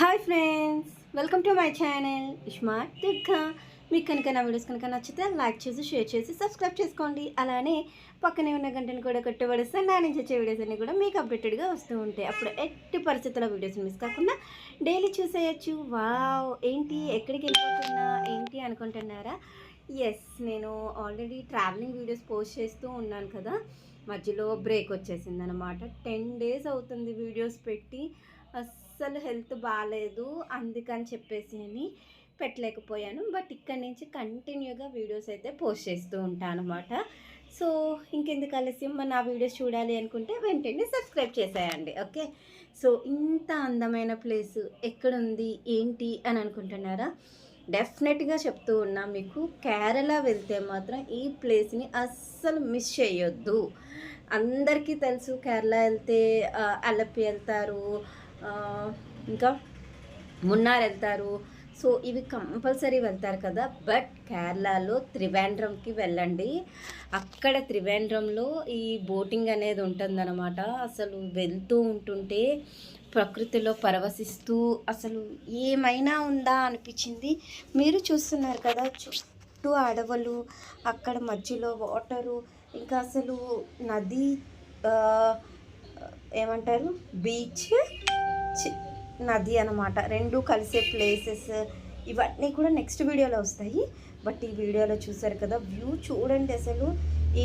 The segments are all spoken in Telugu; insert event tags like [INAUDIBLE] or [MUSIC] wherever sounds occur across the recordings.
Hi friends welcome to my channel smart Durga మీకు కనుక నా వీడియోస్ కనుక నచ్చితే లైక్ చేసి షేర్ చేసి సబ్స్క్రైబ్ చేసుకోండి. అలానే పక్కనే ఉన్న గంటను కూడా కొట్టబడిస్తే నా నుంచి వచ్చే వీడియోస్ అన్నీ కూడా మీకు అప్డేటెడ్గా వస్తూ ఉంటాయి. అప్పుడు ఎట్టి పరిస్థితుల్లో వీడియోస్ మిస్ కాకుండా డైలీ చూసేయచ్చు. వావ్ ఏంటి? ఎక్కడికి వెళ్ళిపోతున్నా? ఏంటి అనుకుంటున్నారా? ఎస్ నేను ఆల్రెడీ ట్రావెలింగ్ వీడియోస్ పోస్ట్ చేస్తూ ఉన్నాను కదా. మధ్యలో బ్రేక్ వచ్చేసింది అనమాట టెన్ డేస్ అవుతుంది వీడియోస్ పెట్టి. అస్సలు హెల్త్ బాగాలేదు అందుకని చెప్పేసి అని పెట్టలేకపోయాను. బట్ ఇక్కడి నుంచి కంటిన్యూగా వీడియోస్ అయితే పోస్ట్ చేస్తూ ఉంటాను అనమాట సో ఇంకెందుకు ఆలస్యం? మన ఆ వీడియోస్ చూడాలి అనుకుంటే వెంటనే సబ్స్క్రైబ్ చేసేయండి ఓకే? సో ఇంత అందమైన ప్లేస్ ఎక్కడుంది ఏంటి అని అనుకుంటున్నారా? డెఫినెట్గా చెప్తూ ఉన్నా మీకు కేరళ వెళ్తే మాత్రం ఈ ప్లేస్ని అస్సలు మిస్ చేయొద్దు. అందరికీ తెలుసు కేరళ వెళ్తే అలపి వెళ్తారు ఇంకా మున్నార్ వెళ్తారు సో ఇవి కంపల్సరీ వెళ్తారు కదా. బట్ కేరళలో త్రివేంద్రంకి వెళ్ళండి. అక్కడ త్రివేంద్రంలో ఈ బోటింగ్ అనేది ఉంటుందన్నమాట. అసలు వెళ్తూ ఉంటుంటే ప్రకృతిలో పరవశిస్తూ అసలు ఏమైనా ఉందా అనిపించింది. మీరు చూస్తున్నారు కదా చుట్టూ అడవులు అక్కడ మధ్యలో వాటరు ఇంకా అసలు నది ఏమంటారు? బీచ్? నది అనమాట రెండు కలిసే ప్లేసెస్ ఇవన్నీ కూడా నెక్స్ట్ వీడియోలో వస్తాయి. బట్ ఈ వీడియోలో చూసారు కదా వ్యూ చూడండి అసలు.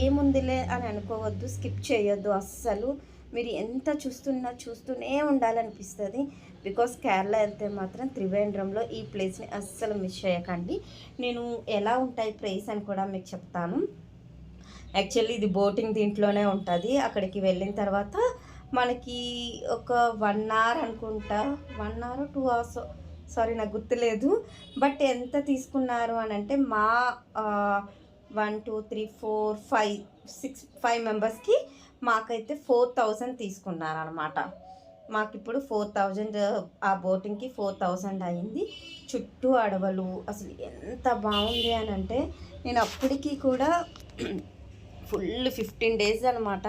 ఏముందిలే అని అనుకోవద్దు స్కిప్ చేయొద్దు అస్సలు. మీరు ఎంత చూస్తున్నా చూస్తూనే ఉండాలనిపిస్తుంది. బికాస్ కేరళ వెళ్తే మాత్రం త్రివేంద్రంలో ఈ ప్లేస్ని అస్సలు మిస్ చేయకండి. నేను ఎలా ఉంటాయి ప్లేస్ అని కూడా మీకు చెప్తాను. యాక్చువల్లీ ఇది బోటింగ్ దీంట్లోనే ఉంటుంది. అక్కడికి వెళ్ళిన తర్వాత మనకి ఒక వన్ అవర్ అనుకుంటా. One hour two hours. Sorry నాకు గుర్తులేదు. బట్ ఎంత తీసుకున్నారు అని అంటే మా one two three four five six five మెంబర్స్కి మాకైతే ఫోర్ థౌజండ్ తీసుకున్నారు అనమాట మాకు ఇప్పుడు ఫోర్ థౌజండ్ ఆ బోటింగ్కి ఫోర్ థౌజండ్ అయింది. చుట్టూ అడవులు. అసలు ఎంత బాగుంది అని అంటే నేను అప్పటికి కూడా [CLEARS THROAT] ఫుల్ ఫిఫ్టీన్ డేస్ అనమాట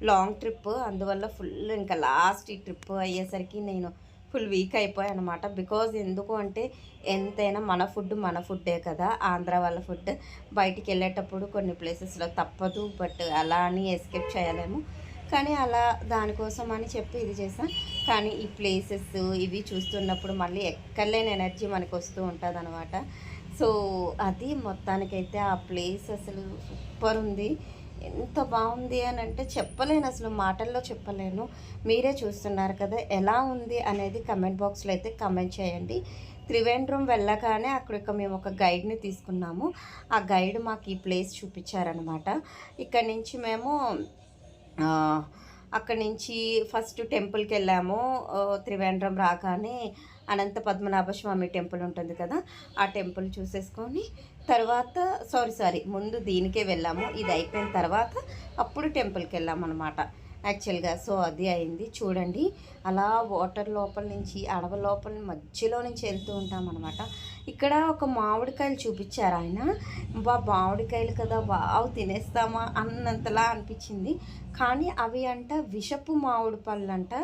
లాంగ్ ట్రిప్ అందువల్ల ఫుల్ ఇంకా లాస్ట్ ఈ ట్రిప్ అయ్యేసరికి నేను ఫుల్ వీక్ అయిపోయాను అనమాట బికాజ్ ఎందుకు అంటే ఎంతైనా మన ఫుడ్ మన ఫుడ్డే కదా. ఆంధ్ర వాళ్ళ ఫుడ్ బయటికి వెళ్ళేటప్పుడు కొన్ని ప్లేసెస్లో తప్పదు. బట్ అలా అని ఎస్కేప్ చేయలేము. కానీ అలా దానికోసం అని చెప్పి ఇది చేసాం కానీ ఈ ప్లేసెస్ ఇవి చూస్తున్నప్పుడు మళ్ళీ ఎక్కర్లేని ఎనర్జీ మనకు వస్తూ ఉంటుంది అనమాట సో అది మొత్తానికైతే ఆ ప్లేస్ అసలు సూపర్ ఉంది. ఎంత బాగుంది అని అంటే చెప్పలేను అసలు మాటల్లో చెప్పలేను. మీరే చూస్తున్నారు కదా ఎలా ఉంది అనేది కమెంట్ బాక్స్లో అయితే కమెంట్ చేయండి. త్రివేంద్రం వెళ్ళగానే అక్కడ మేము ఒక గైడ్ని తీసుకున్నాము. ఆ గైడ్ మాకు ఈ ప్లేస్ చూపించారనమాట ఇక్కడ నుంచి మేము అక్కడి నుంచి ఫస్ట్ టెంపుల్కి వెళ్ళాము. త్రివేంద్రం రాగానే అనంత పద్మనాభ స్వామి టెంపుల్ ఉంటుంది కదా ఆ టెంపుల్ చూసేసుకొని తర్వాత సారీ సారీ ముందు దీనికే వెళ్ళాము. ఇది అయిపోయిన తర్వాత అప్పుడు టెంపుల్కి వెళ్ళాము అనమాట యాక్చువల్గా సో అది అయింది. చూడండి అలా వాటర్ లోపల నుంచి అడవ లోపల మధ్యలో నుంచి వెళ్తూ ఉంటాం అనమాట ఇక్కడ ఒక మామిడికాయలు చూపించారు ఆయన. బా మామిడికాయలు కదా వావ్ తినేస్తామా అన్నంతలా అనిపించింది. కానీ అవి అంట విషపు మామిడి పళ్ళు అంట.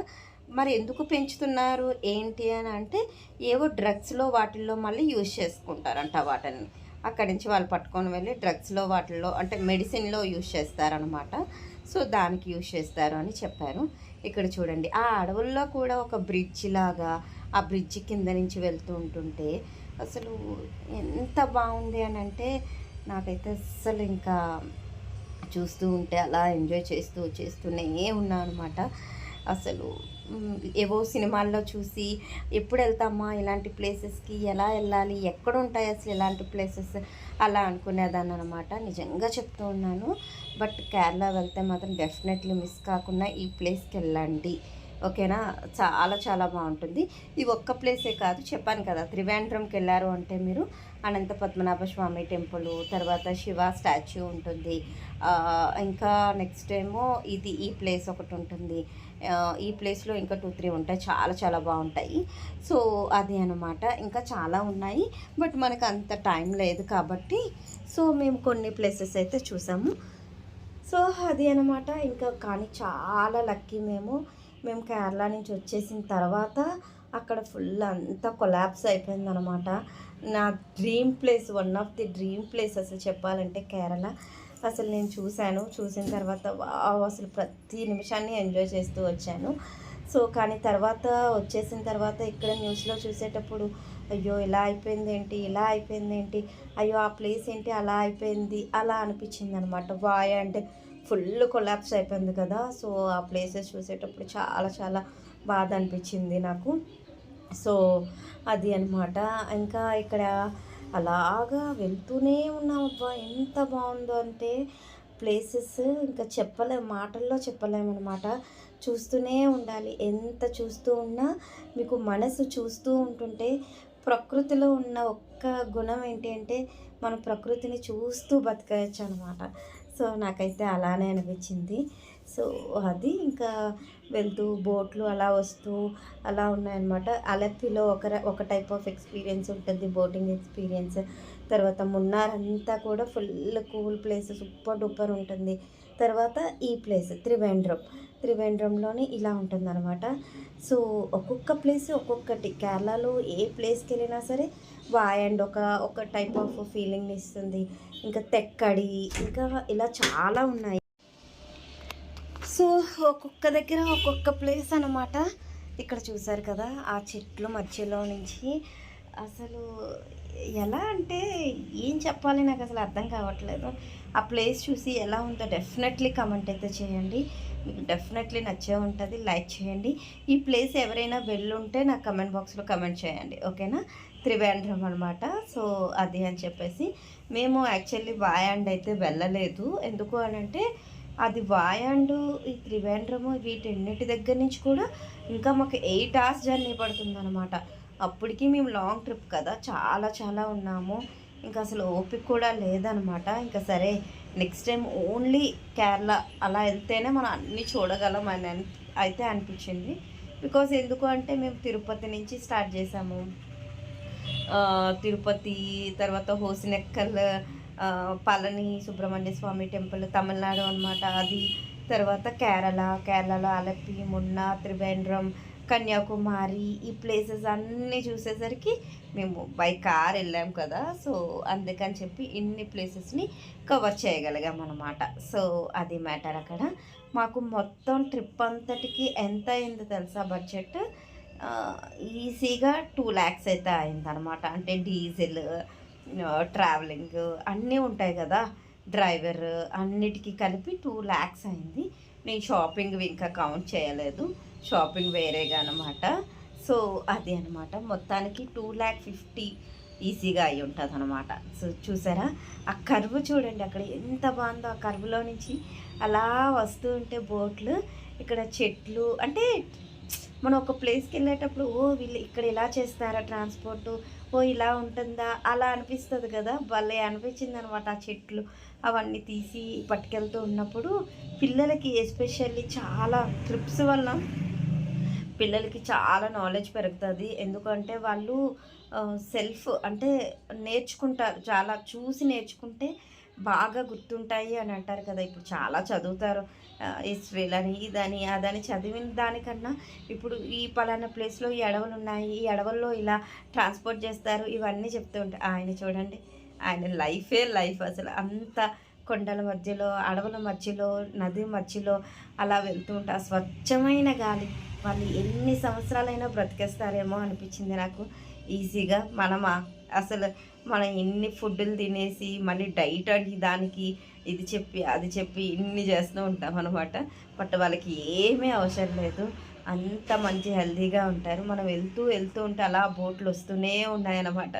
మరి ఎందుకు పెంచుతున్నారు? ఏంటి అని అంటే ఏవో డ్రగ్స్లో వాటిల్లో మళ్ళీ యూజ్ చేసుకుంటారంట వాటిని. అక్కడి నుంచి వాళ్ళు పట్టుకొని వెళ్ళి డ్రగ్స్లో వాటిల్లో అంటే మెడిసిన్లో యూజ్ చేస్తారనమాట సో దానికి యూజ్ చేస్తారు అని చెప్పారు. ఇక్కడ చూడండి ఆ అడవుల్లో కూడా ఒక బ్రిడ్జ్ లాగా ఆ బ్రిడ్జ్ కింద నుంచి వెళ్తూ ఉంటుంటే అసలు ఎంత బాగుంది అని అంటే నాకైతే అస్సలు ఇంకా చూస్తూ ఉంటే అలా ఎంజాయ్ చేస్తూ చేస్తూనే ఉన్నా అనమాట అసలు ఏవో సినిమాల్లో చూసి ఎప్పుడు వెళ్తామా ఇలాంటి ప్లేసెస్కి ఎలా వెళ్ళాలి ఎక్కడ ఉంటాయి అసలు ఇలాంటి ప్లేసెస్ అలా అనుకునేదాన్ని అనమాట నిజంగా చెప్తూ ఉన్నాను. బట్ కేరళ వెళ్తే మాత్రం డెఫినెట్లీ మిస్ కాకుండా ఈ ప్లేస్కి వెళ్ళండి. ఓకేనా? చాలా చాలా బాగుంటుంది. ఈ ఒక్క ప్లేసే కాదు చెప్పాను కదా త్రివేంద్రంకి వెళ్ళారు అంటే మీరు అనంత పద్మనాభ స్వామి టెంపుల్ తర్వాత శివ స్టాచ్యూ ఉంటుంది. ఇంకా నెక్స్ట్ ఏమో ఇది ఈ ప్లేస్ ఒకటి ఉంటుంది. ఈ ప్లేస్లో ఇంకా టూ త్రీ ఉంటాయి. చాలా చాలా బాగుంటాయి. సో అది అనమాట ఇంకా చాలా ఉన్నాయి. బట్ మనకు అంత టైం లేదు కాబట్టి సో మేము కొన్ని ప్లేసెస్ అయితే చూసాము. సో అది అనమాట ఇంకా కానీ చాలా లక్కీ మేము. మేము కేరళ నుంచి వచ్చేసిన తర్వాత అక్కడ ఫుల్ అంతా కొలాప్స్ అయిపోయింది అనమాట నా dream place one of the dream place అసలు చెప్పాలంటే కేరళ. అసలు నేను చూశాను. చూసిన తర్వాత వావ్ అసలు ప్రతి నిమిషాన్ని ఎంజాయ్ చేస్తూ వచ్చాను. సో కానీ తర్వాత వచ్చేసిన తర్వాత ఇక్కడ న్యూస్లో చూసేటప్పుడు అయ్యో ఇలా అయిపోయింది ఏంటి ఇలా అయిపోయింది ఏంటి అయ్యో ఆ ప్లేస్ ఏంటి? అలా అయిపోయింది. అలా అనిపించింది అనమాట వాయ్! అంటే ఫుల్ కొలాప్స్ అయిపోయింది కదా. సో ఆ ప్లేసెస్ చూసేటప్పుడు చాలా చాలా బాధ అనిపించింది నాకు. సో అది అనమాట ఇంకా ఇక్కడ అలాగా వెళ్తూనే ఉన్నాం అబ్బా ఎంత బాగుందో అంటే ప్లేసెస్ ఇంకా చెప్పలేము మాటల్లో చెప్పలేమన్నమాట. చూస్తూనే ఉండాలి. ఎంత చూస్తూ ఉన్నా మీకు మనసు చూస్తూ ఉంటుంటే ప్రకృతిలో ఉన్న ఒక్క గుణం ఏంటి అంటే మన ప్రకృతిని చూస్తూ బతకవచ్చు అనమాట సో నాకైతే అలానే అనిపించింది. సో అది ఇంకా వెళ్తూ బోట్లు అలా వస్తూ అలా ఉన్నాయన్నమాట. అలెప్పిలో ఒక ఒక టైప్ ఆఫ్ ఎక్స్పీరియన్స్ ఉంటుంది బోటింగ్ ఎక్స్పీరియన్స్ తర్వాత మున్నార్ అంతా కూడా full cool place super duper ఉంటుంది. తర్వాత ఈ ప్లేస్ త్రివేంద్రం త్రివేంద్రంలోనే ఇలా ఉంటుంది అనమాట సో ఒక్కొక్క ప్లేస్ ఒక్కొక్కటి. కేరళలో ఏ ప్లేస్కి వెళ్ళినా సరే వాయ్ అండ్ ఒక ఒక టైప్ ఆఫ్ ఫీలింగ్ ఇస్తుంది. ఇంకా తెక్కడి ఇంకా ఇలా చాలా ఉన్నాయి. సో ఒక్కొక్క దగ్గర ఒక్కొక్క ప్లేస్ అనమాట ఇక్కడ చూసారు కదా ఆ చెట్లు మధ్యలో నుంచి. అసలు ఎలా అంటే ఏం చెప్పాలి నాకు అసలు అర్థం కావట్లేదు. ఆ ప్లేస్ చూసి ఎలా ఉందో డెఫినెట్లీ కమెంట్ అయితే చేయండి. మీకు డెఫినెట్లీ నచ్చే ఉంటుంది లైక్ చేయండి. ఈ ప్లేస్ ఎవరైనా వెళ్ళుంటే నాకు కమెంట్ బాక్స్లో కమెంట్ చేయండి ఓకేనా త్రివేంద్రం అనమాట సో అది అని చెప్పేసి. మేము యాక్చువల్లీ బాయ్ అండ్ అయితే వెళ్ళలేదు. ఎందుకు అని అంటే అది వాయాండ్ ఈ త్రివేంద్రము వీటన్నిటి దగ్గర నుంచి కూడా ఇంకా మాకు ఎయిట్ అవర్స్ జర్నీ పడుతుంది అనమాట అప్పటికి మేము లాంగ్ ట్రిప్ కదా చాలా చాలా ఉన్నాము. ఇంకా అసలు ఓపిక కూడా లేదనమాట ఇంకా సరే నెక్స్ట్ టైం ఓన్లీ కేరళ అలా వెళ్తేనే మనం అన్నీ చూడగలం అని అయితే అనిపించింది. బికాజ్ ఎందుకు అంటే మేము తిరుపతి నుంచి స్టార్ట్ చేసాము. తిరుపతి తర్వాత హోసినెక్కల్ పళని సుబ్రహ్మణ్య స్వామి టెంపుల్ తమిళనాడు అనమాట అది తర్వాత కేరళ కేరళలో అలపి మున్నా త్రివేంద్రం కన్యాకుమారి ఈ ప్లేసెస్ అన్నీ చూసేసరికి మేము బై కార్ వెళ్ళాం కదా. సో అందుకని చెప్పి ఇన్ని ప్లేసెస్ని కవర్ చేయగలిగాం అనమాట సో అది మ్యాటర్ అక్కడ. మాకు మొత్తం ట్రిప్ అంతటికి ఎంత అయిందో తెలుసా బడ్జెట్ ఈజీగా టూ ల్యాక్స్ అయితే అయిందనమాట అంటే డీజిల్ ట్రావెలింగ్ అన్నీ ఉంటాయి కదా. డ్రైవర్ అన్నిటికీ కలిపి టూ ల్యాక్స్ అయింది. నేను షాపింగ్ ఇంకా కౌంట్ చేయలేదు. షాపింగ్ వేరేగా అనమాట సో అది అనమాట మొత్తానికి టూ ల్యాక్ ఫిఫ్టీ ఈజీగా అయి ఉంటుంది అనమాట సో చూసారా? ఆ కర్వ్ చూడండి అక్కడ ఎంత బాగుందో. ఆ కర్వ్లో నుంచి అలా వస్తూ ఉంటే బోట్లు ఇక్కడ చెట్లు అంటే మనం ఒక ప్లేస్కి వెళ్ళేటప్పుడు ఓ వీళ్ళు ఇక్కడ ఇలా చేస్తారా ట్రాన్స్పోర్టు ఓ ఇలా ఉంటుందా? అలా అనిపిస్తుంది కదా. భలే అనిపించింది అనమాట ఆ చెట్లు. అవన్నీ తీసి పట్టుకెళ్తూ ఉన్నప్పుడు పిల్లలకి ఎస్పెషల్లీ చాలా ట్రిప్స్ వల్ల పిల్లలకి చాలా నాలెడ్జ్ పెరుగుతుంది. ఎందుకంటే వాళ్ళు సెల్ఫ్ అంటే నేర్చుకుంటారు. చాలా చూసి నేర్చుకుంటే బాగా గుర్తుంటాయి అని అంటారు కదా. ఇప్పుడు చాలా చదువుతారు. హిస్టరీలని ఇదని అదని చదివిన దానికన్నా ఇప్పుడు ఈ పలానా ప్లేస్లో ఈ అడవులు ఉన్నాయి. ఈ అడవుల్లో ఇలా ట్రాన్స్పోర్ట్ చేస్తారు. ఇవన్నీ చెప్తూ ఉంటాయి ఆయన చూడండి ఆయన లైఫే లైఫ్ అసలు. అంత కొండల మధ్యలో అడవుల మధ్యలో నది మధ్యలో అలా వెళ్తూ ఉంటా స్వచ్ఛమైన గాలి వాళ్ళు ఎన్ని సంవత్సరాలైనా బ్రతికేస్తారేమో అనిపించింది నాకు. ఈజీగా మనం అసలు మనం ఎన్ని ఫుడ్లు తినేసి మళ్ళీ డైట్ అని దానికి ఇది చెప్పి అది చెప్పి ఇన్ని చేస్తూ ఉంటాం అనమాట బట్ వాళ్ళకి ఏమీ అవసరం లేదు. అంత మంచి హెల్తీగా ఉంటారు. మనం వెళ్తూ వెళ్తూ ఉంటే అలా బోట్లు వస్తూనే ఉన్నాయన్నమాట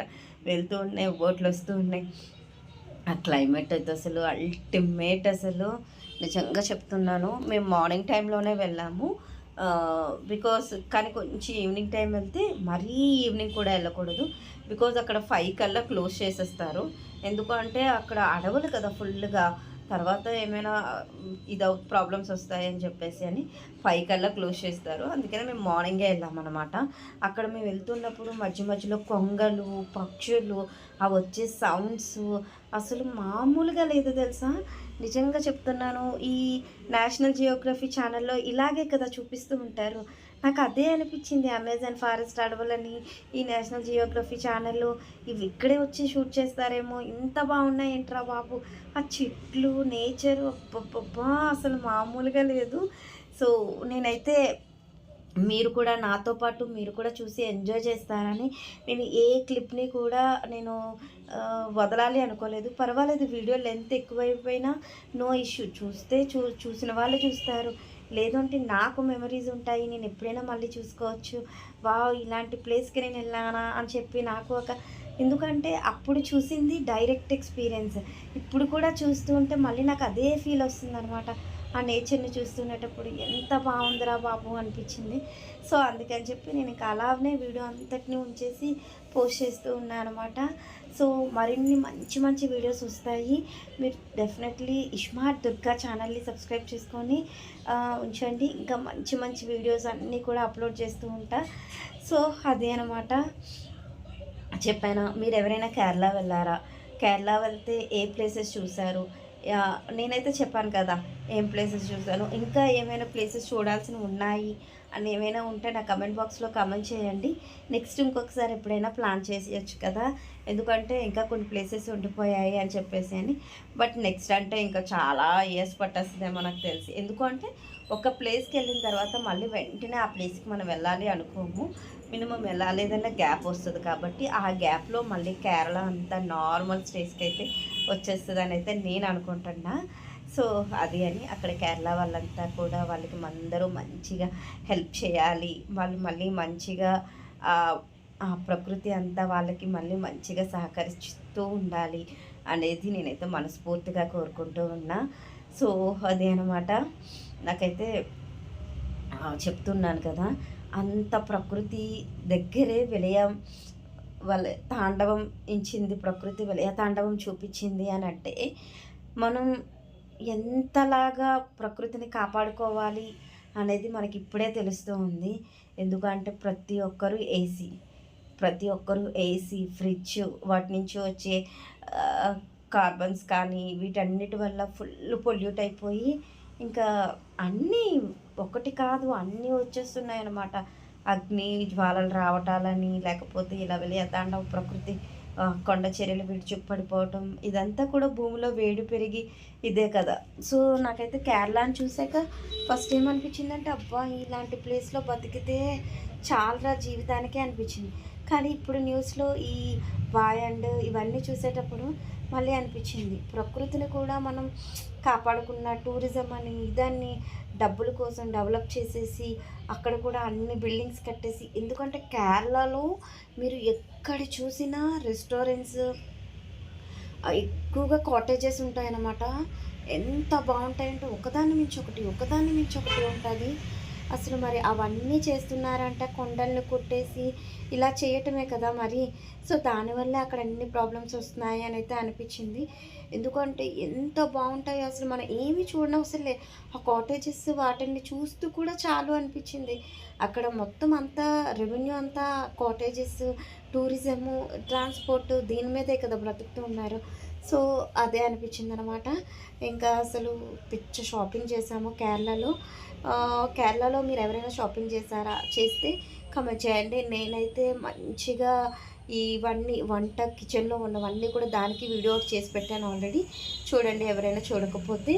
వెళ్తూ ఉన్నాయి బోట్లు వస్తూ ఉన్నాయి. ఆ క్లైమేట్ అయితే అసలు అల్టిమేట్ అసలు. నిజంగా చెప్తున్నాను మేము మార్నింగ్ టైంలోనే వెళ్ళాము. బికాస్ కానీ కొంచెం ఈవినింగ్ టైం వెళ్తే మరీ ఈవినింగ్ కూడా వెళ్ళకూడదు. బికాజ్ అక్కడ ఫైవ్ కల్లా క్లోజ్ చేసేస్తారు. ఎందుకంటే అక్కడ అడవులు కదా ఫుల్గా తర్వాత ఏమైనా ఇది ప్రాబ్లమ్స్ వస్తాయని చెప్పేసి అని ఫైవ్ కల్లా క్లోజ్ చేస్తారు. అందుకనే మేము మార్నింగే వెళ్ళామన్నమాట అక్కడ మేము వెళ్తున్నప్పుడు మధ్య మధ్యలో కొంగలు పక్షులు అవి వచ్చే సౌండ్స్ అసలు మామూలుగా లేదు తెలుసా? నిజంగా చెప్తున్నాను ఈ నేషనల్ జియోగ్రఫీ ఛానల్లో ఇలాగే కదా చూపిస్తూ ఉంటారు. నాకు అదే అనిపించింది అమెజాన్ ఫారెస్ట్ అడవులని ఈ నేషనల్ జియోగ్రఫీ ఛానల్ ఇవి ఇక్కడే వచ్చి షూట్ చేస్తారేమో ఇంత బాగున్నాయి ఏంట్రా బాబు. ఆ చెట్లు నేచర్ అబ్బబ్బబ్బా అసలు మామూలుగా లేదు. సో నేనైతే మీరు కూడా నాతో పాటు మీరు కూడా చూసి ఎంజాయ్ చేస్తారని నేను ఏ క్లిప్ని కూడా నేను వదలాలి అనుకోలేదు. పర్వాలేదు వీడియో లెంత్ ఎక్కువైపోయినా నో ఇష్యూ. చూస్తే చూ చూసిన వాళ్ళు చూస్తారు. లేదంటే నాకు మెమరీస్ ఉంటాయి. నేను ఎప్పుడైనా మళ్ళీ చూసుకోవచ్చు. వావ్ ఇలాంటి ప్లేస్కి నేను వెళ్ళానా అని చెప్పి నాకు ఒక ఎందుకంటే అప్పుడు చూసింది డైరెక్ట్ ఎక్స్పీరియన్స్. ఇప్పుడు కూడా చూస్తూ ఉంటే మళ్ళీ నాకు అదే ఫీల్ వస్తుంది అనమాట ఆ నేచర్ని చూస్తున్నప్పుడు ఎంత బాగుందిరా బాబు అనిపించింది. సో అందుకని చెప్పి నేను ఇంకా అలానే వీడియో అంతటిని ఉంచేసి పోస్ట్ చేస్తూ ఉన్నాను అనమాట సో మరిన్ని మంచి మంచి వీడియోస్ వస్తాయి. మీరు డెఫినెట్లీ ఇష్మార్ట్ దుర్గా ఛానల్ని సబ్స్క్రైబ్ చేసుకొని ఉంచండి. ఇంకా మంచి మంచి వీడియోస్ అన్నీ కూడా అప్లోడ్ చేస్తూ ఉంటా. సో అదే అనమాట చెప్పాను మీరు ఎవరైనా కేరళ వెళ్ళారా? కేరళ వెళ్తే ఏ ప్లేసెస్ చూశారు? నేనైతే చెప్పాను కదా ఏం ప్లేసెస్ చూశాను. ఇంకా ఏమైనా ప్లేసెస్ చూడాల్సినవి ఉన్నాయి అని ఏమైనా ఉంటే నా కమెంట్ బాక్స్లో కమెంట్ చేయండి. నెక్స్ట్ ఇంకొకసారి ఎప్పుడైనా ప్లాన్ చేసేయచ్చు కదా. ఎందుకంటే ఇంకా కొన్ని ప్లేసెస్ ఉండిపోయాయి అని చెప్పేసి అని. బట్ నెక్స్ట్ అంటే ఇంకా చాలా ఇయర్స్ పట్టేస్తుందేమో నాకు తెలిసి. ఎందుకంటే ఒక ప్లేస్కి వెళ్ళిన తర్వాత మళ్ళీ వెంటనే ఆ ప్లేస్కి మనం వెళ్ళాలి అనుకోము. మినిమం ఎలా లేదన్నా గ్యాప్ వస్తుంది కాబట్టి ఆ గ్యాప్లో మళ్ళీ కేరళ అంతా నార్మల్ స్టేజ్కి అయితే వచ్చేస్తుంది అని అయితే నేను అనుకుంటున్నా. సో అది అని అక్కడ కేరళ వాళ్ళంతా కూడా వాళ్ళకి అందరూ మంచిగా హెల్ప్ చేయాలి. వాళ్ళు మళ్ళీ మంచిగా ఆ ప్రకృతి అంతా వాళ్ళకి మళ్ళీ మంచిగా సహకరిస్తూ ఉండాలి అనేది నేనైతే మనస్ఫూర్తిగా కోరుకుంటూ ఉన్నా. సో అదే అనమాట నాకైతే చెప్తున్నాను కదా. అంత ప్రకృతి దగ్గరే విలయం వల తాండవం ఇచ్చింది ప్రకృతి విలయ తాండవం చూపించింది అని అంటే మనం ఎంతలాగా ప్రకృతిని కాపాడుకోవాలి అనేది మనకి ఇప్పుడే తెలుస్తూ ఉంది. ఎందుకంటే ప్రతి ఒక్కరూ ఏసీ ప్రతి ఒక్కరూ ఏసీ ఫ్రిడ్జ్ వాటి నుంచి వచ్చే కార్బన్స్ కానీ వీటన్నిటి వల్ల ఫుల్ పొల్యూట్ అయిపోయి ఇంకా అన్నీ ఒకటి కాదు అన్నీ వచ్చేస్తున్నాయి అన్నమాట అగ్ని జ్వాలలు రావటాలని లేకపోతే ఇలా వెళ్ళి తాండవ ప్రకృతి కొండ చర్యలు విడిచుకు పడిపోవటం ఇదంతా కూడా భూమిలో వేడి పెరిగి ఇదే కదా. సో నాకైతే కేరళని చూసాక ఫస్ట్ ఏమనిపించిందంటే అబ్బా ఇలాంటి ప్లేస్లో బతికితే చాలా జీవితానికే అనిపించింది. కానీ ఇప్పుడు న్యూస్లో ఈ వాయండ్ ఇవన్నీ చూసేటప్పుడు మళ్ళీ అనిపించింది. ప్రకృతిని కూడా మనం కాపాడుకున్న టూరిజం అని ఇదాన్ని డబ్బుల కోసం డెవలప్ చేసేసి అక్కడ కూడా అన్ని బిల్డింగ్స్ కట్టేసి. ఎందుకంటే కేరళలో మీరు ఎక్కడ చూసినా రెస్టారెంట్స్ ఎక్కువగా కాటేజెస్ ఉంటాయన్నమాట. ఎంత బాగుంటాయంటే ఒకదాన్ని మించి ఒకటి ఒకదాన్ని మించి ఒకటి ఉంటుంది. అసలు మరి అవన్నీ చేస్తున్నారంటే కొండల్ని కొట్టేసి ఇలా చేయటమే కదా మరి. సో దానివల్ల అక్కడ అన్ని ప్రాబ్లమ్స్ వస్తున్నాయి అని అయితే అనిపించింది. ఎందుకంటే ఎంత బాగుంటాయి అసలు మనం ఏమి చూడనవసరం లేదు. ఆ కాటేజెస్ వాటిని చూస్తూ కూడా చాలు అనిపించింది. అక్కడ మొత్తం అంతా రెవెన్యూ అంతా కాటేజెస్ టూరిజము ట్రాన్స్పోర్ట్ దీని మీదే కదా బ్రతుకుతూ ఉన్నారు. సో అదే అనిపించింది అనమాట ఇంకా అసలు పిచ్చ షాపింగ్ చేసాము కేరళలో. కేరళలో మీరు ఎవరైనా షాపింగ్ చేశారా? చేస్తే కమెంట్ చేయండి. నేనైతే మంచిగా ఇవన్నీ వంట కిచెన్లో ఉన్నవన్నీ కూడా దానికి వీడియో చేసి పెట్టాను ఆల్రెడీ చూడండి ఎవరైనా చూడకపోతే.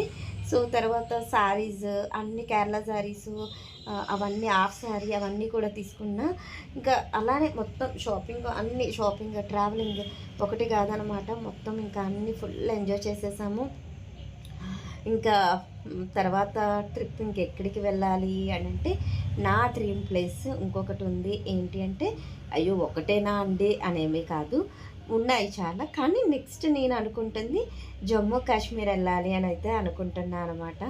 సో తర్వాత శారీస్ అన్ని కేరళ శారీస్ అవన్నీ హాఫ్ శారీ అవన్నీ కూడా తీసుకున్నా. ఇంకా అలానే మొత్తం షాపింగ్ అన్ని షాపింగ్ ట్రావెలింగ్ ఒకటి కాదనమాట. మొత్తం ఇంకా అన్నీ ఫుల్ ఎంజాయ్ చేసేసాము. ఇంకా తర్వాత ట్రిప్ ఇంకెక్కడికి వెళ్ళాలి అని అంటే నా డ్రీమ్ ప్లేస్ ఇంకొకటి ఉంది. ఏంటి అంటే అయ్యో ఒకటేనా అండి అనేమి కాదు. ఉన్నాయి చాలా కానీ నెక్స్ట్ నేను అనుకుంటుంది జమ్మూ కాశ్మీర్ వెళ్ళాలి అని అయితే అనుకుంటున్నాను అనమాట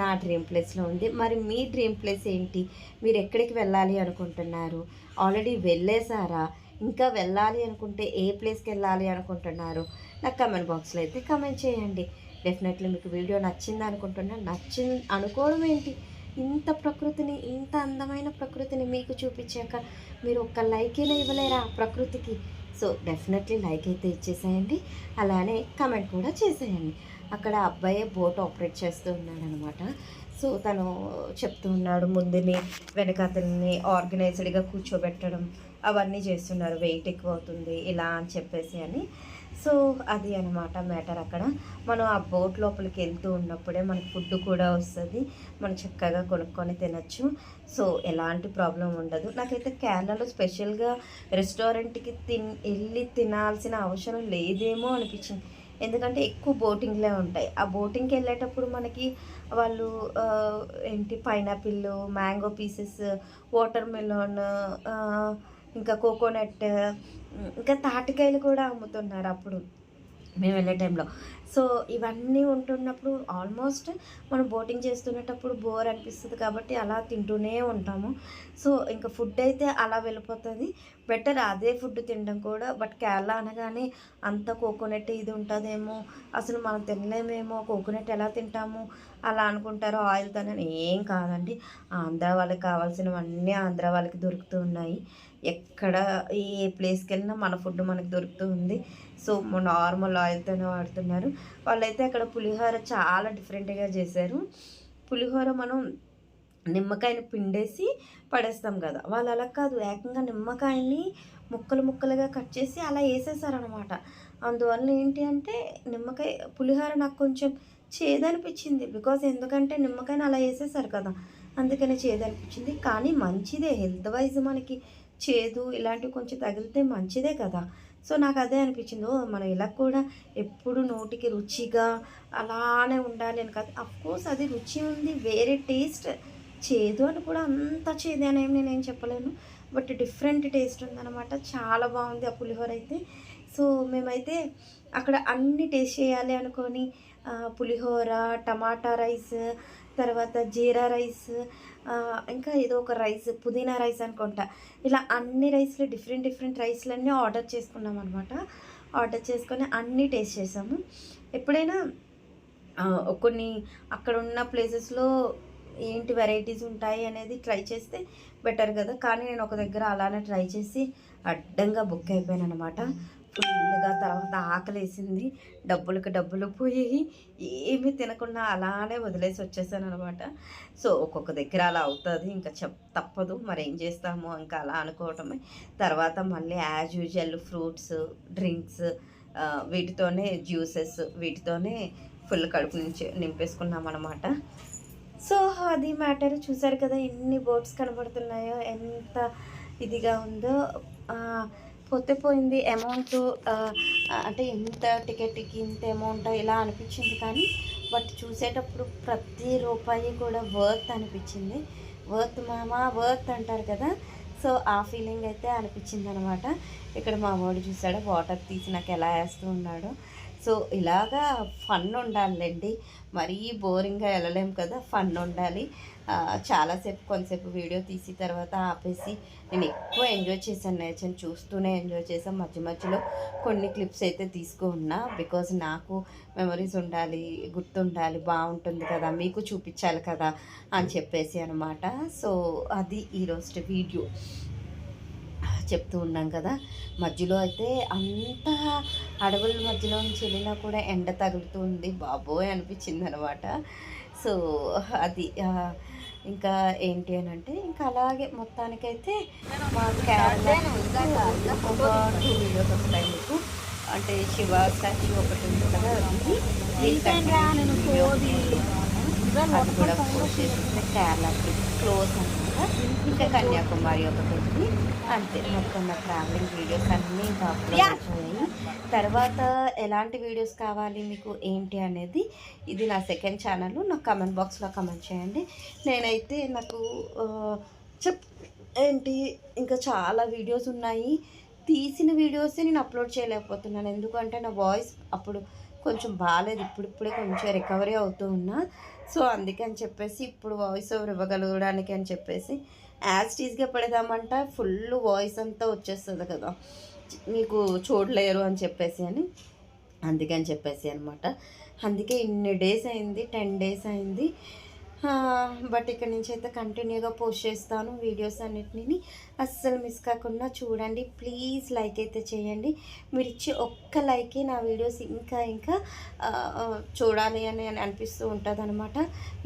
నా డ్రీమ్ ప్లేస్లో ఉంది. మరి మీ డ్రీమ్ ప్లేస్ ఏంటి? మీరు ఎక్కడికి వెళ్ళాలి అనుకుంటున్నారు? ఆల్రెడీ వెళ్ళేసారా ఇంకా వెళ్ళాలి అనుకుంటే ఏ ప్లేస్కి వెళ్ళాలి అనుకుంటున్నారు? నాకు కమెంట్ బాక్స్లో అయితే కమెంట్ చేయండి. డెఫినెట్లీ మీకు వీడియో నచ్చింది అనుకుంటున్నా. నచ్చింది అనుకోవడం ఏంటి? ఇంత ప్రకృతిని ఇంత అందమైన ప్రకృతిని మీకు చూపించాక మీరు ఒక్క లైక్ ఇవ్వలేరా ప్రకృతికి? సో డెఫినెట్లీ లైక్ అయితే ఇచ్చేసేయండి. అలానే కమెంట్ కూడా చేసేయండి. అక్కడ అబ్బాయి బోట్ ఆపరేట్ చేస్తూ ఉన్నాడనమాట. సో తను చెప్తూ ఉన్నాడు ముందుని వెనకాతల్ని ఆర్గనైజ్డ్గా కూర్చోబెట్టడం అవన్నీ చేస్తున్నారు. వెయిట్ ఎక్కువ అవుతుంది ఇలా అని చెప్పేసి అని. సో అది అనమాట మ్యాటర్ అక్కడ. మనం ఆ బోట్ లోపలికి వెళ్తూ ఉన్నప్పుడే మనకు ఫుడ్ కూడా వస్తుంది. మనం చక్కగా కొనుక్కొని తినచ్చు. సో ఎలాంటి ప్రాబ్లం ఉండదు. నాకైతే కేరళలో స్పెషల్గా రెస్టారెంట్కి తిన్ వెళ్ళి తినాల్సిన అవసరం లేదేమో అనిపించింది. ఎందుకంటే ఎక్కువ బోటింగ్లే ఉంటాయి. ఆ బోటింగ్కి వెళ్ళేటప్పుడు మనకి వాళ్ళు ఏంటి pineapple mango pieces water melon ఇంకా కోకోనట్ ఇంకా తాటికాయలు కూడా అమ్ముతున్నారు అప్పుడు. మేము వెళ్ళే టైంలో. సో ఇవన్నీ ఉంటున్నప్పుడు ఆల్మోస్ట్ మనం బోటింగ్ చేస్తున్నప్పుడు బోర్ అనిపిస్తుంది కాబట్టి అలా తింటూనే ఉంటాము. సో ఇంకా ఫుడ్ అయితే అలా వెళ్ళిపోతుంది. బెటర్ అదే ఫుడ్ తినడం కూడా. బట్ కేరళ అనగానే అంత కోకోనట్ ఇది ఉంటుందేమో. అసలు మనం తినలేమేమో. కోకోనట్ ఎలా తింటాము? అలా అనుకుంటారు. ఆయిల్తోనే ఏం కాదండి. ఆంధ్ర వాళ్ళకి కావాల్సినవన్నీ ఆంధ్ర వాళ్ళకి దొరుకుతూ ఉన్నాయి. ఎక్కడ ఏ ప్లేస్కి వెళ్ళినా మన ఫుడ్ మనకు దొరుకుతూ ఉంది సో నార్మల్ ఆయిల్తోనే వాడుతున్నారు. వాళ్ళైతే అక్కడ పులిహోర చాలా డిఫరెంట్గా చేశారు. పులిహోర మనం నిమ్మకాయని పిండేసి పడేస్తాం కదా! వాళ్ళు అలా కాదు. ఏకంగా నిమ్మకాయని ముక్కలు ముక్కలుగా కట్ చేసి అలా వేసేసారనమాట అందువల్ల ఏంటి అంటే నిమ్మకాయ పులిహోర నాకు కొంచెం చేదనిపించింది. బికాజ్ ఎందుకంటే నిమ్మకాయని అలా వేసేసారు కదా! అందుకని చేదనిపించింది. కానీ మంచిదే. హెల్త్ వైజ్ మనకి చేదు ఇలాంటివి కొంచెం తగిలితే మంచిదే కదా. సో నాకు అదే అనిపించింది. మనం ఇలా కూడా ఎప్పుడు నోటికి రుచిగా అలానే ఉండాలి అని కాదు. కోర్స్ అది రుచి ఉంది వేరే టేస్ట్. చేదు అని కూడా అంత చేదు అని ఏం నేనేం చెప్పలేను. బట్ డిఫరెంట్ టేస్ట్ ఉందన్నమాట. చాలా బాగుంది ఆ పులిహోర అయితే. సో మేమైతే అక్కడ అన్ని టేస్ట్ చేయాలి అనుకొని పులిహోర టమాటా రైస్ తర్వాత జీరా రైస్ ఇంకా ఏదో ఒక రైస్ పుదీనా రైస్ అనుకుంటా. ఇలా అన్ని రైస్లు డిఫరెంట్ డిఫరెంట్ రైస్లన్నీ ఆర్డర్ చేసుకున్నాం అనమాట ఆర్డర్ చేసుకొని అన్నీ టేస్ట్ చేసాము. ఎప్పుడైనా కొన్ని అక్కడ ఉన్న ప్లేసెస్లో ఏంటి వెరైటీస్ ఉంటాయి అనేది ట్రై చేస్తే బెటర్ కదా. కానీ నేను ఒక దగ్గర అలానే ట్రై చేసి అడ్డంగా బుక్ అయిపోయాను అనమాట ఫుల్గా తర్వాత ఆకలేసింది. డబ్బులకి డబ్బులు పోయి ఏమీ తినకుండా అలానే వదిలేసి వచ్చేసాను అనమాట సో ఒక్కొక్క దగ్గర అలా అవుతుంది. ఇంకా చెప్ తప్పదు. మరి ఏం చేస్తాము? ఇంకా అలా అనుకోవటమే. తర్వాత మళ్ళీ యాజ్ యూజువల్ ఫ్రూట్స్ డ్రింక్స్ వీటితోనే జ్యూసెస్ వీటితోనే ఫుల్ కడుపు నుంచి నింపేసుకున్నాం అనమాట సో అది మ్యాటర్ చూసారు కదా ఎన్ని బోట్స్ కనబడుతున్నాయో? ఎంత ఇదిగా ఉందో. పోతే పోయింది అమౌంట్ అంటే ఇంత టికెట్కి ఇంత అమౌంట్ ఇలా అనిపించింది కానీ బట్ చూసేటప్పుడు ప్రతి రూపాయి కూడా వర్త్ అనిపించింది. వర్త్ మామా వర్త్ అంటారు కదా. సో ఆ ఫీలింగ్ అయితే అనిపించింది అనమాట ఇక్కడ మా వాడు చూసాడు వాటర్ తీసి నాకు ఎలా వేస్తూ ఉన్నాడో. సో ఇలాగా ఫన్ ఉండాలండి. మరీ బోరింగ్గా వెళ్ళలేము కదా ఫన్ ఉండాలి. చాలాసేపు కొంతసేపు వీడియో తీసి తర్వాత ఆపేసి నేను ఎక్కువ ఎంజాయ్ చేశాను. నేచర్ చూస్తూనే ఎంజాయ్ చేశాను మధ్య మధ్యలో కొన్ని క్లిప్స్ అయితే తీసుకున్నా బికాజ్ నాకు మెమరీస్ ఉండాలి గుర్తుండాలి బాగుంటుంది కదా మీకు చూపించాలి కదా అని చెప్పేసి అనమాట సో అది ఈరోజు వీడియో. చెప్తూ ఉన్నాం కదా. మధ్యలో అయితే అంత అడవుల మధ్యలో నుంచి వెళ్ళినా కూడా ఎండ తగులుతుంది బాబోయ్ అనిపించింది అనమాట సో అది ఇంకా ఏంటి అని అంటే ఇంకా అలాగే మొత్తానికైతే మా కేరళ ఒక టూ వీడియోస్ వస్తాయి మీకు. అంటే శివ స్టాచ్యూ ఒకటి ఉంది కదా అది. కూడా పోస్ట్ కేరళకి క్లోజ్ ఇంకా కన్యాకుమారి ఒకటి ఉంది అంతే. మొత్తం నా ట్రావెలింగ్ వీడియోస్ అన్నీ ఇంకా అప్లోడ్ తర్వాత ఎలాంటి వీడియోస్ కావాలి మీకు ఏంటి అనేది ఇది నా సెకండ్ ఛానల్ నాకు కమెంట్ బాక్స్లో కమెంట్ చేయండి. నేనైతే నాకు చెప్ ఏంటి ఇంకా చాలా వీడియోస్ ఉన్నాయి. తీసిన వీడియోసే నేను అప్లోడ్ చేయలేకపోతున్నాను. ఎందుకంటే నా వాయిస్ అప్పుడు కొంచెం బాగాలేదు ఇప్పుడిప్పుడే కొంచెం రికవరీ అవుతూ ఉన్నా. సో అందుకని చెప్పేసి ఇప్పుడు వాయిస్ ఓవర్ ఇవ్వగలగడానికి అని చెప్పేసి యాజ్ టీజ్గా పెడదామంట ఫుల్ వాయిస్ అంతా వచ్చేస్తుంది కదా. మీకు చూడలేరు అని చెప్పేసి అని. అందుకని చెప్పేసి అనమాట అందుకే ఇన్ని డేస్ అయింది టెన్ డేస్ అయింది. బట్ ఇక్కడ నుంచి అయితే కంటిన్యూగా పోస్ట్ చేస్తాను వీడియోస్ అన్నిటిని. అస్సలు మిస్ కాకుండా చూడండి ప్లీజ్ లైక్ అయితే చేయండి. మీరు ఇచ్చే ఒక్క లైకే నా వీడియోస్ ఇంకా ఇంకా చూడాలి అని అని అనిపిస్తూ ఉంటుంది అనమాట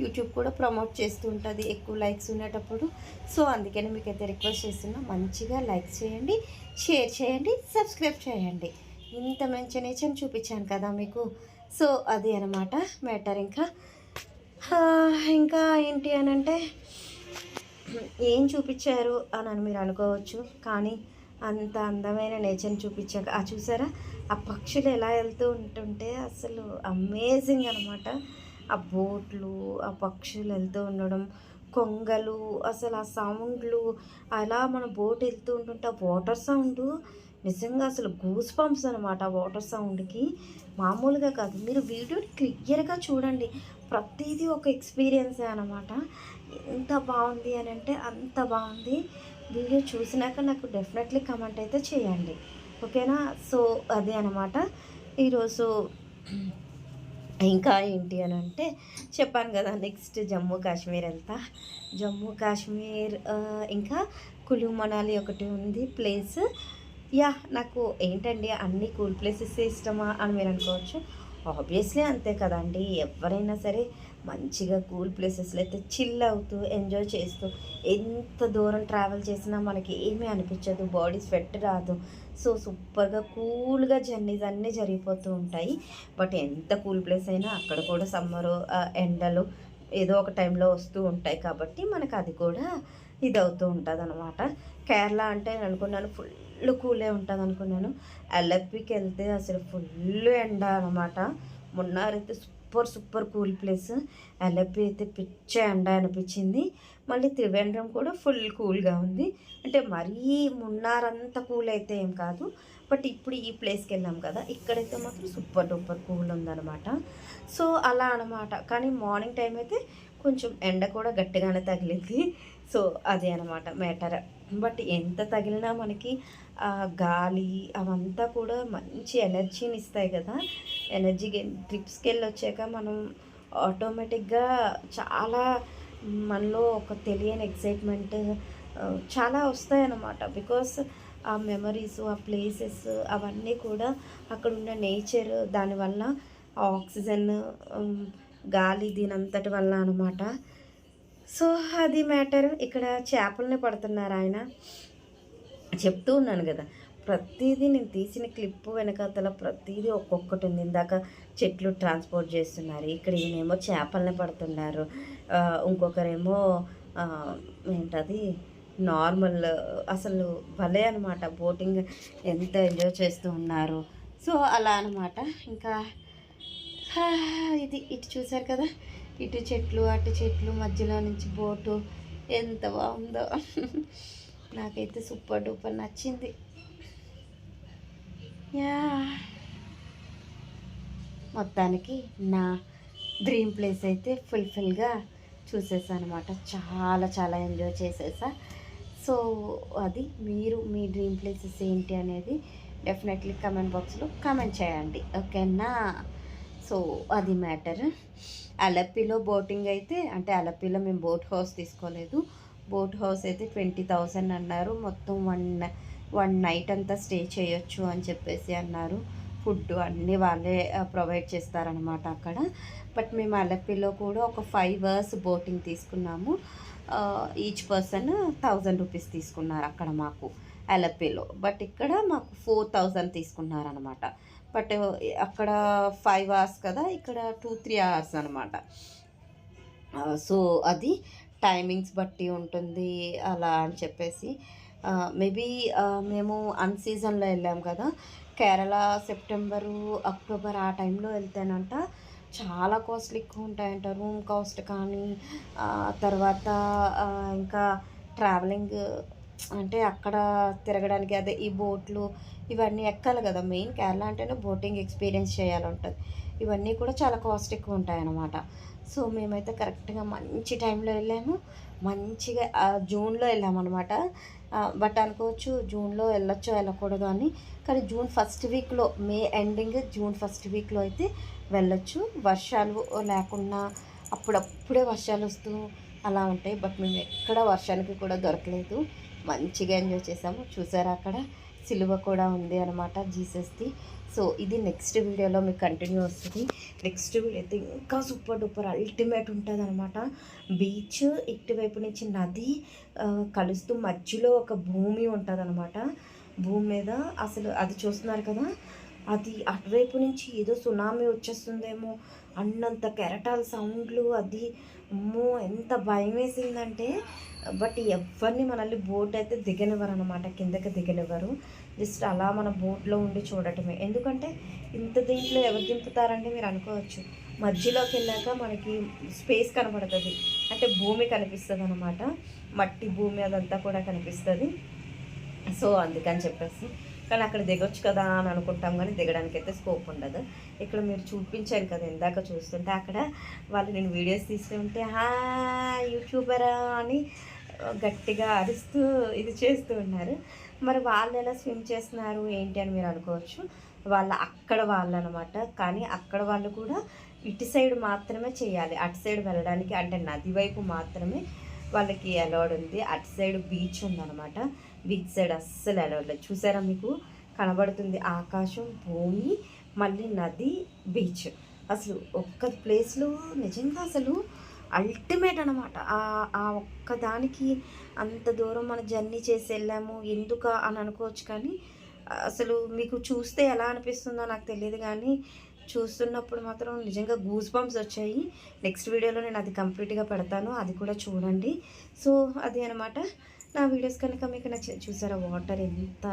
యూట్యూబ్ కూడా ప్రమోట్ చేస్తూ ఉంటుంది ఎక్కువ లైక్స్ ఉండేటప్పుడు. సో అందుకని మీకు అయితే రిక్వెస్ట్ చేస్తున్నా మంచిగా లైక్ చేయండి షేర్ చేయండి సబ్స్క్రైబ్ చేయండి. ఇంత మంచి నేచర్ చూపించాను కదా మీకు. సో అది అనమాట మ్యాటర్ ఇంకా. ఇంకా ఏంటి అని అంటే ఏం చూపించారు అని మీరు అనుకోవచ్చు కానీ అంత అందమైన నేచర్ని చూపించాక ఆ చూసారా? ఆ పక్షులు ఎలా వెళ్తూ ఉంటుంటే అసలు అమేజింగ్ అనమాట ఆ బోట్లు ఆ పక్షులు వెళ్తూ ఉండడం కొంగలు అసలు ఆ సౌండ్లు అలా మన బోట్ వెళ్తూ ఉంటుంటే ఆ వాటర్ సౌండ్ నిజంగా అసలు గూస్ పంప్స్ అనమాట వాటర్ సౌండ్కి మామూలుగా కాదు. మీరు వీడియోని క్లియర్గా చూడండి. ప్రతిదీ ఒక ఎక్స్పీరియన్సే అనమాట ఎంత బాగుంది అని అంటే అంత బాగుంది. వీడియో చూసినాక నాకు డెఫినెట్లీ కమెంట్ అయితే చేయండి. ఓకేనా సో అదే అనమాట ఈరోజు ఇంకా ఏంటి అని అంటే చెప్పాను కదా నెక్స్ట్ జమ్మూ కాశ్మీర్ వెళ్తా జమ్మూ కాశ్మీర్ ఇంకా కులు మనాలి ఒకటి ఉంది. ప్లేస్ యా నాకు ఏంటండి అన్ని కూల్ ప్లేసెస్ ఇష్టమా అని మీరు అనుకోవచ్చు. ఆబ్వియస్లీ అంతే కదండి ఎవరైనా సరే మంచిగా కూల్ ప్లేసెస్లో అయితే చిల్ అవుతూ ఎంజాయ్ చేస్తూ ఎంత దూరం ట్రావెల్ చేసినా మనకి ఏమీ అనిపించదు బాడీ స్వెట్ రాదు. సో సూపర్గా కూల్గా జర్నీస్ అన్నీ జరిగిపోతూ ఉంటాయి. బట్ ఎంత కూల్ ప్లేస్ అయినా అక్కడ కూడా సమ్మరు ఎండలు ఏదో ఒక టైంలో వస్తూ ఉంటాయి కాబట్టి మనకు అది కూడా ఇది అవుతూ ఉంటుంది అనమాట కేరళ అంటే నేను అనుకున్నాను ఫుల్ ఫుల్ కూలే ఉంటుంది అనుకున్నాను. అలప్పికి వెళ్తే అసలు ఫుల్ ఎండ అనమాట. మున్నార్ అయితే super super cool place. Alleppey అయితే పిచ్చ ఎండ అనిపించింది. మళ్ళీ త్రివేంద్రం కూడా ఫుల్ కూల్గా ఉంది. అంటే మరీ మున్నార్ అంత కూల్ అయితే ఏం కాదు. బట్ ఇప్పుడు ఈ ప్లేస్కి వెళ్ళాం కదా ఇక్కడైతే మాత్రం సూపర్ డూపర్ కూల్ ఉందన్నమాట సో అలా అనమాట. కానీ మార్నింగ్ టైం అయితే కొంచెం ఎండ కూడా గట్టిగానే తగిలింది. సో అదే అనమాట మ్యాటర్. బట్ ఎంత తగిలినా మనకి గాలి అవంతా కూడా మంచి ఎనర్జీని ఇస్తాయి కదా. ఎనర్జీ ట్రిప్స్కి వెళ్ళి వచ్చాక మనం ఆటోమేటిక్గా చాలా మనలో ఒక తెలియని ఎక్సైట్మెంట్ చాలా వస్తాయి అన్నమాట బికాస్ ఆ మెమరీస్ ఆ ప్లేసెస్ అవన్నీ కూడా అక్కడ ఉన్న నేచర్ దానివల్ల ఆక్సిజన్ గాలి దీనంతటి వల్ల అనమాట సో అది మ్యాటర్. ఇక్కడ చేపల్ని పడుతున్నారు ఆయన. చెప్తూ ఉన్నాను కదా. ప్రతిదీ నేను తీసిన క్లిప్ వెనకాతల ప్రతిదీ ఒక్కొక్కటి ఉంది. ఇందాక చెట్లు ట్రాన్స్పోర్ట్ చేస్తున్నారు. ఇక్కడ ఈయనేమో చేపల్ని పడుతున్నారు. ఇంకొకరేమో ఏంటది? నార్మల్ అసలు భలే అనమాట బోటింగ్ ఎంత ఎంజాయ్ చేస్తూ ఉన్నారు. సో అలా అనమాట ఇంకా హా, ఇది ఇటు చూసారు కదా? ఇటు చెట్లు అటు చెట్లు మధ్యలో నుంచి బోటు. ఎంత బాగుందో. నాకైతే సూపర్ డూపర్ నచ్చింది. యా. మొత్తానికి నా డ్రీమ్ ప్లేస్ అయితే ఫుల్ఫిల్గా చూసేసా అనమాట చాలా చాలా ఎంజాయ్ చేసేసా. సో అది మీరు మీ డ్రీమ్ ప్లేసెస్ ఏంటి అనేది డెఫినెట్లీ కమెంట్ బాక్స్లో కమెంట్ చేయండి. ఓకేనా? సో అది మ్యాటర్. అలప్పిలో బోటింగ్ అయితే అంటే అలప్పిలో మేము బోట్ హౌస్ తీసుకోలేదు. బోట్ హౌస్ అయితే ట్వంటీ థౌజండ్ అన్నారు. మొత్తం వన్ వన్ నైట్ అంతా స్టే చేయొచ్చు అని చెప్పేసి అన్నారు. ఫుడ్ అన్నీ వాళ్ళే ప్రొవైడ్ చేస్తారనమాట అక్కడ. బట్ మేము అలపిలో కూడా ఒక ఫైవ్ అవర్స్ బోటింగ్ తీసుకున్నాము. ఈచ్ పర్సన్ థౌజండ్ రూపీస్ తీసుకున్నారు అక్కడ మాకు అలపిలో. బట్ ఇక్కడ మాకు ఫోర్ థౌజండ్ తీసుకున్నారనమాట బట్ అక్కడ ఫైవ్ అవర్స్ కదా ఇక్కడ టూ త్రీ అవర్స్ అనమాట సో అది టైమింగ్స్ బట్టి ఉంటుంది అలా అని చెప్పేసి. మేబీ మేము అన్ సీజన్లో వెళ్ళాం కదా. కేరళ సెప్టెంబరు అక్టోబర్ ఆ టైంలో వెళ్తేనంట చాలా కాస్ట్లీ ఎక్కువ ఉంటాయంట. రూమ్ కాస్ట్ కానీ తర్వాత ఇంకా ట్రావెలింగ్ అంటే అక్కడ తిరగడానికి అదే ఈ బోట్లు ఇవన్నీ ఎక్కాలి కదా. మెయిన్ కేరళ అంటేనే బోటింగ్ ఎక్స్పీరియన్స్ చేయాలంటుంది. ఇవన్నీ కూడా చాలా కాస్ట్ ఎక్కువ ఉంటాయన్నమాట. సో మేమైతే కరెక్ట్గా మంచి టైంలో వెళ్ళాము. మంచిగా జూన్లో వెళ్ళామన్నమాట. బట్ అనుకోవచ్చు జూన్లో వెళ్ళొచ్చో వెళ్ళకూడదు అని. కానీ జూన్ ఫస్ట్ వీక్లో మే ఎండింగ్ జూన్ ఫస్ట్ వీక్లో అయితే వెళ్ళొచ్చు. వర్షాలు లేకుండా అప్పుడప్పుడే వర్షాలు వస్తూ అలా ఉంటాయి. బట్ మేము ఎక్కడ వర్షానికి కూడా దొరకలేదు. మంచిగా ఎంజాయ్ చేసాము. చూసారా అక్కడ? సిలువ కూడా ఉంది అనమాట జీసస్ది. సో ఇది నెక్స్ట్ వీడియోలో మీకు కంటిన్యూ వస్తుంది. నెక్స్ట్ వీడియో అయితే ఇంకా సూపర్ డూపర్ అల్టిమేట్ ఉంటుంది అనమాట బీచ్ ఇటువైపు నుంచి నది కలుస్తూ మధ్యలో ఒక భూమి ఉంటుంది అనమాట భూమి మీద అసలు అది చూస్తున్నారు కదా అది అటువైపు నుంచి ఏదో సునామీ వచ్చేస్తుందేమో అన్నంత కెరటాల సౌండ్లు అది. అమ్మో ఎంత భయం వేసిందంటే బట్ ఎవరిని మనల్ని బోట్ అయితే దిగనివ్వరు అనమాట కిందకి దిగనివ్వరు. జస్ట్ అలా మన బోట్లో ఉండి చూడటమే. ఎందుకంటే ఇంత దీంట్లో ఎవరు దింపుతారంటే మీరు అనుకోవచ్చు. మధ్యలోకి వెళ్ళాక మనకి స్పేస్ కనబడుతుంది. అంటే భూమి కనిపిస్తుంది అనమాట మట్టి భూమి అదంతా కూడా కనిపిస్తుంది. సో అందుకని చెప్పేసి. కానీ అక్కడ దిగొచ్చు కదా అని అనుకుంటాం కానీ దిగడానికి అయితే స్కోప్ ఉండదు. ఇక్కడ మీరు చూపించారు కదా ఇందాక చూస్తుంటే అక్కడ వాళ్ళు నేను వీడియోస్ తీస్తుంటే హా యూట్యూబరా అని గట్టిగా అరుస్తూ ఇది చేస్తూ ఉన్నారు. మరి వాళ్ళు ఎలా స్విమ్ చేస్తున్నారు ఏంటి అని మీరు అనుకోవచ్చు. వాళ్ళ అక్కడ వాళ్ళు అనమాట కానీ అక్కడ వాళ్ళు కూడా ఇటు సైడ్ మాత్రమే చేయాలి. అటు సైడ్ వెళ్ళడానికి అంటే నది వైపు మాత్రమే వాళ్ళకి అలౌడ్ ఉంది. అటు సైడ్ బీచ్ ఉందన్నమాట. బీచ్ సైడ్ అస్సలు అలౌడ్ లేదు. చూసారా మీకు? కనబడుతుంది ఆకాశం భూమి మళ్ళీ నది బీచ్ అసలు ఒక్క ప్లేస్లో నిజంగా అసలు అల్టిమేట్ అనమాట ఆ ఒక్క దానికి అంత దూరం మన జర్నీ చేసి వెళ్ళాము. ఎందుకు అని అనుకోవచ్చు కానీ అసలు మీకు చూస్తే ఎలా అనిపిస్తుందో నాకు తెలియదు కానీ చూస్తున్నప్పుడు మాత్రం నిజంగా గూస్ బంప్స్ వచ్చాయి నెక్స్ట్ వీడియోలో నేను అది కంప్లీట్గా పెడతాను. అది కూడా చూడండి. సో అది అనమాట నా వీడియోస్ కనుక మీకు నచ్చ చూసారా? వాటర్ ఎంత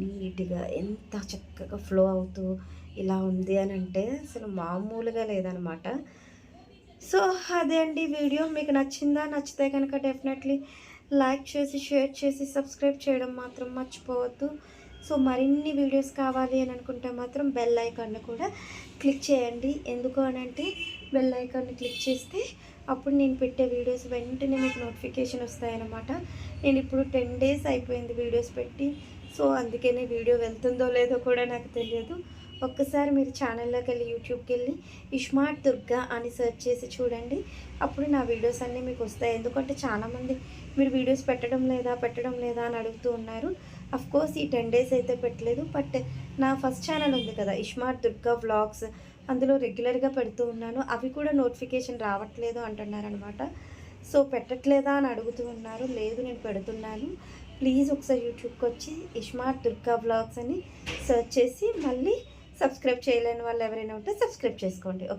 నీట్గా ఎంత చక్కగా ఫ్లో అవుతూ ఇలా ఉంది అని అంటే అసలు మామూలుగా లేదనమాట సో అదే అండి వీడియో. మీకు నచ్చిందా? నచ్చితే కనుక డెఫినెట్లీ లైక్ చేసి షేర్ చేసి సబ్స్క్రైబ్ చేయడం మాత్రం మర్చిపోవద్దు. సో మరిన్ని వీడియోస్ కావాలి అని అనుకుంటే మాత్రం బెల్ ఐకాన్ని కూడా క్లిక్ చేయండి. ఎందుకు అని అంటే బెల్ ఐకాన్ని క్లిక్ చేస్తే అప్పుడు నేను పెట్టే వీడియోస్ వెంటనే మీకు నోటిఫికేషన్ వస్తాయన్నమాట. నేను ఇప్పుడు టెన్ డేస్ అయిపోయింది వీడియోస్ పెట్టి. సో అందుకనే వీడియో వెళ్తుందో లేదో కూడా నాకు తెలియదు. ఒక్కసారి మీరు ఛానల్లోకి వెళ్ళి యూట్యూబ్కి వెళ్ళి ఇష్మార్ట్ దుర్గా అని సెర్చ్ చేసి చూడండి. అప్పుడు నా వీడియోస్ అన్నీ మీకు వస్తాయి. ఎందుకంటే చాలామంది మీరు వీడియోస్ పెట్టడం లేదా పెట్టడం లేదా అని అడుగుతూ ఉన్నారు. అఫ్ కోర్స్ ఈ టెన్ డేస్ అయితే పెట్టలేదు. బట్ నా ఫస్ట్ ఛానల్ ఉంది కదా ఇష్మార్ట్ దుర్గా వ్లాగ్స్ అందులో రెగ్యులర్గా పెడుతూ ఉన్నాను. అవి కూడా నోటిఫికేషన్ రావట్లేదు అంటున్నారనమాట. సో పెట్టట్లేదా అని అడుగుతూ ఉన్నారు. లేదు నేను పెడుతున్నాను. ప్లీజ్ ఒకసారి యూట్యూబ్కి వచ్చి ఇష్మార్ట్ దుర్గా బ్లాగ్స్ అని సెర్చ్ చేసి మళ్ళీ సబ్స్క్రైబ్ చేయలేని వాళ్ళు ఎవరైనా ఉంటే సబ్స్క్రైబ్ చేసుకోండి ఓకే?